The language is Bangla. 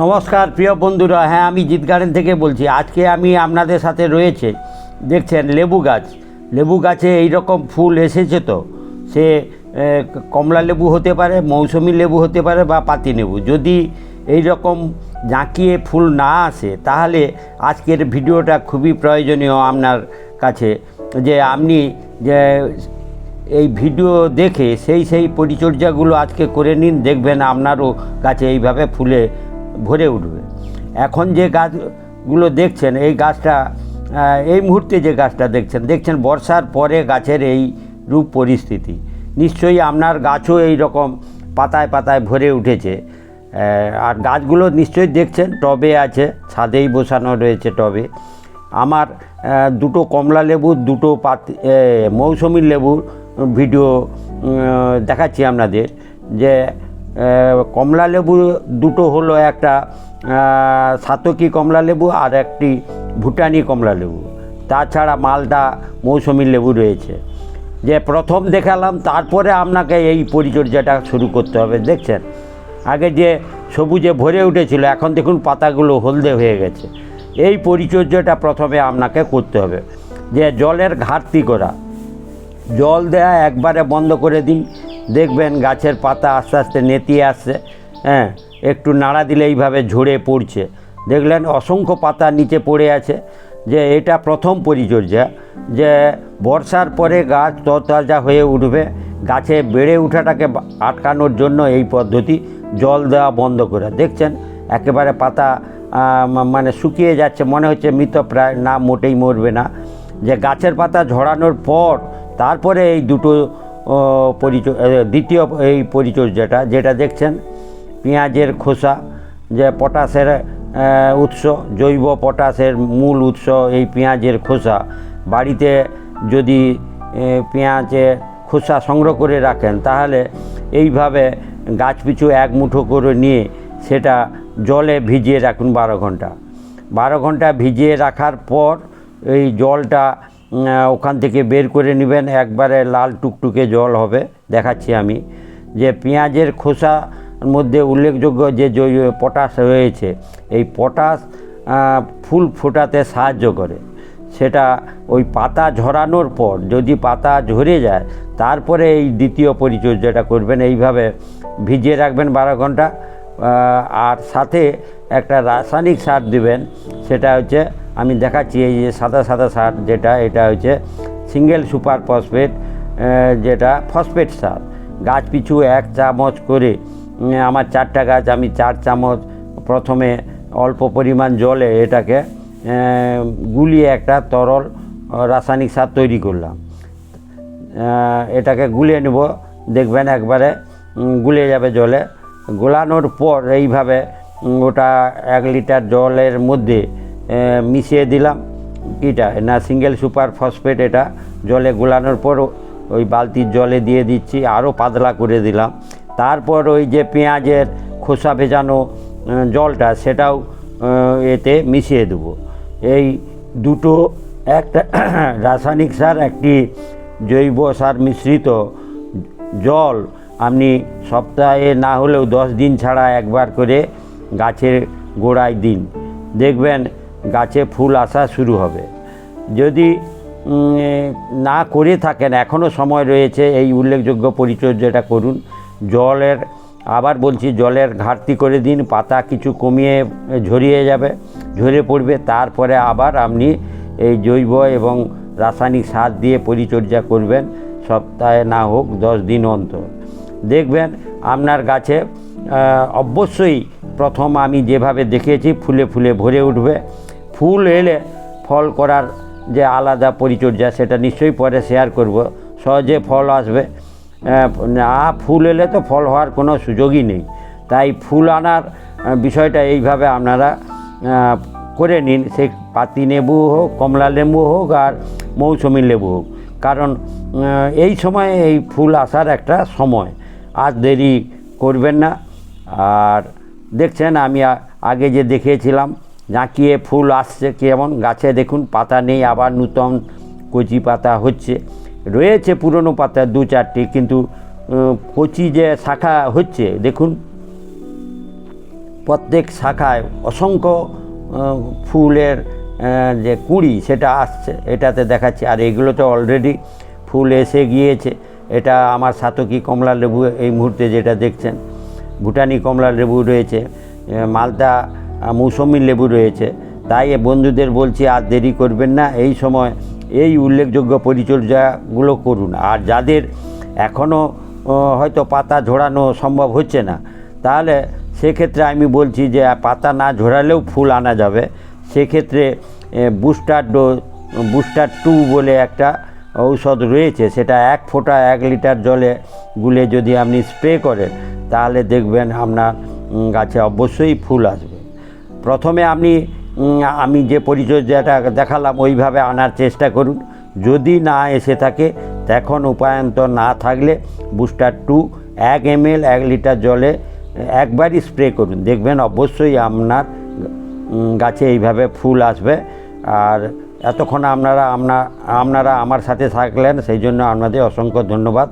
নমস্কার, প্রিয় বন্ধুরা হ্যাঁ আমি জিত গার্ডেন থেকে বলছি। আজকে আমি আপনাদের সাথে রয়েছে, দেখছেন, লেবু গাছ। লেবু গাছে এই রকম ফুল এসেছে তো, সে কমলা লেবু হতে পারে, মৌসুমি লেবু হতে পারে বা পাতি লেবু। যদি এই রকম জাঁকিয়ে ফুল না আসে, তাহলে আজকের ভিডিওটা খুবই প্রয়োজনীয় আপনার কাছে। যে আপনি যে, এই ভিডিও দেখে সেই সেই পরিচর্যাগুলো আজকে করে নিন, দেখবেন আপনারও গাছে এইভাবে ফুলে ভরে উঠবে। এখন যে গাছগুলো দেখছেন, এই গাছটা এই মুহূর্তে যে গাছটা দেখছেন দেখছেন বর্ষার পরে গাছের এই রূপ পরিস্থিতি। নিশ্চয়ই আপনার গাছও এই রকম পাতায় পাতায় ভরে উঠেছে। আর গাছগুলো নিশ্চয়ই দেখছেন, টবে আছে, ছাদেই বসানো রয়েছে টবে। আমার দুটো কমলা লেবু, দুটো পাতি মৌসুমি লেবুর ভিডিও দেখাচ্ছি আপনাদের যে কমলা লেবু দুটো হলো একটা সাতকি কমলা লেবু আর একটি ভুটানি কমলা লেবু। তাছাড়া মালটা মৌসুমি লেবু রয়েছে। যে প্রথম দেখালাম, তারপরে আপনাকে এই পরিচর্যাটা শুরু করতে হবে, দেখছেন? আগে যে সবুজে ভরে উঠেছিল, এখন দেখুন পাতাগুলো হলদে হয়ে গেছে। এই পরিচর্যাটা প্রথমে আপনাকে করতে হবে। যে জলের ঘাটতি করা, জল দেয়া একবারে বন্ধ করে দিন। দেখবেন গাছের পাতা আস্তে আস্তে নেতিয়ে আসছে হ্যাঁ একটু নাড়া দিলে এইভাবে ঝরে পড়ছে। দেখলেন অসংখ্য পাতা নিচে পড়ে আছে, যে এটা প্রথম পরিচর্যা, যে বর্ষার পরে গাছ তরতাজা হয়ে উঠবে, গাছে বেড়ে ওঠাটাকে আটকানোর জন্য এই পদ্ধতি, জল দেওয়া বন্ধ করে। দেখছেন, একেবারে পাতা মানে শুকিয়ে যাচ্ছে, মনে হচ্ছে মৃত প্রায়, না মোটেই মরবে না। যে গাছের পাতা ঝরানোর পর, তারপরে এই দুটো পরিচ- দ্বিতীয় এই পরিচর্যাটা, যেটা দেখছেন, পেঁয়াজের খোসা, যে পটাশের উৎস, জৈব পটাশের মূল উৎস এই পেঁয়াজের খোসা। বাড়িতে যদি পেঁয়াজে খোসা সংগ্রহ করে রাখেন, তাহলে এইভাবে গাছ পিছু এক মুঠো করে নিয়ে সেটা জলে ভিজিয়ে রাখুন বারো ঘণ্টা। বারো ঘণ্টা ভিজিয়ে রাখার পর এই জলটা ওখান থেকে বের করে নেবেন। একবারে লাল টুকটুকে জল হবে, দেখাচ্ছি আমি। যে পেঁয়াজের খোসার মধ্যে উল্লেখযোগ্য যে জৈব পটাশ রয়েছে, এই পটাশ ফুল ফোটাতে সাহায্য করে। সেটা ওই পাতা ঝরানোর পর যদি পাতা ঝরে যায়, তারপরে এই দ্বিতীয় পরিচর্যাটা করবেন। এইভাবে ভিজিয়ে রাখবেন বারো ঘণ্টা। আর সাথে একটা রাসায়নিক সার দিবেন, সেটা হচ্ছে আমি দেখাচ্ছি এই যে সাদা সাদা সার যেটা, এটা হচ্ছে সিঙ্গেল সুপার ফসফেট যেটা ফসফেট সার। গাছ পিছু এক চামচ করে আমার চারটা গাছ, আমি চার চামচ প্রথমে অল্প পরিমাণ জলে এটাকে গুলিয়ে একটা তরল রাসায়নিক সার তৈরি করলাম। এটাকে গুলিয়ে নেব, দেখবেন একবারে গুলিয়ে যাবে জলে। গোলানোর পর এইভাবে ওটা এক লিটার জলের মধ্যে মিশিয়ে দিলাম। কিটা না সিঙ্গেল সুপার ফসফেট এটা। জলে গোলানোর পর ওই বালতির জলে দিয়ে দিচ্ছি আরও পাতলা করে দিলাম। তারপর ওই যে পেঁয়াজের খোসা ভেজানো জলটা, সেটাও এতে মিশিয়ে দেবো। এই দুটো, একটা রাসায়নিক সার, একটি জৈব সার মিশ্রিত জল আপনি সপ্তাহে না হলেও দশ দিন ছাড়া একবার করে গাছের গোড়ায় দিন। দেখবেন গাছে ফুল আসা শুরু হবে। যদি না করে থাকেন এখনও সময় রয়েছে, এই উল্লেখযোগ্য পরিচর্যাটা করুন। জলের, আবার বলছি জলের ঘাটতি করে দিন, পাতা কিছু কমিয়ে ঝরিয়ে যাবে, ঝরে পড়বে, তারপরে আবার আপনি এই জৈব এবং রাসায়নিক সার দিয়ে পরিচর্যা করবেন, সপ্তাহে না হোক দশ দিন অন্তর। দেখবেন আপনার গাছে অবশ্যই প্রথম আমি যেভাবে দেখিয়েছি, ফুলে ফুলে ভরে উঠবে। ফুল এলে ফল করার যে আলাদা পরিচর্যা, সেটা নিশ্চয়ই পরে শেয়ার করব। সহজে ফল আসবে। না, ফুল এলে তো ফল হওয়ার কোনো সুযোগই নেই। তাই ফুল আনার বিষয়টা এইভাবে আপনারা করে নিন। সে পাতি লেবু হোক, কমলা লেবু হোক আর মৌসুমি লেবু হোক। কারণ এই সময় এই ফুল আসার একটা সময়। আর দেরি করবেন না। আর দেখছেন, আমি আগে যে দেখিয়েছিলাম, জাঁকিয়ে ফুল আসছে কেমন, গাছে দেখুন পাতা নেই, আবার নূতন কচি পাতা হচ্ছে। রয়েছে পুরনো পাতা দু চারটি, কিন্তু কচি যে শাখা হচ্ছে, দেখুন। প্রত্যেক শাখায় অসংখ্য ফুলের যে কুঁড়ি সেটা আসছে, এটাতে দেখাচ্ছি। আর এগুলো তো অলরেডি ফুল এসে গিয়েছে। এটা আমার সাতকি কমলা লেবু এই মুহূর্তে যেটা দেখছেন। ভুটানি কমলা লেবু রয়েছে মালদা মৌসুমি লেবু রয়েছে। তাই বন্ধুদের বলছি, আর দেরি করবেন না, এই সময় এই উল্লেখযোগ্য পরিচর্যাগুলো করুন। আর যাদের এখনও হয়তো পাতা ঝোড়ানো সম্ভব হচ্ছে না, তাহলে সেক্ষেত্রে আমি বলছি যে, পাতা না ঝোড়ালেও ফুল আনা যাবে। সেক্ষেত্রে বুস্টার ডোজ বুস্টার টু বলে একটা ঔষধ রয়েছে, সেটা এক ফোঁটা এক লিটার জলে গুলে যদি আপনি স্প্রে করেন, তাহলে দেখবেন আপনার গাছে অবশ্যই ফুল আসবে। প্রথমে আপনি আমি যে পরিচর্যাটা দেখালাম, ওইভাবে আনার চেষ্টা করুন। যদি না এসে থাকে, তখন উপায়ন্তর না থাকলে বুস্টার টু এক এম এল এক লিটার জলে একবারই স্প্রে করুন। দেখবেন অবশ্যই আপনার গাছে এইভাবে ফুল আসবে। আর এতক্ষণ আপনারা আপনারা আমার সাথে থাকলেন সেই জন্য আপনাদের অসংখ্য ধন্যবাদ।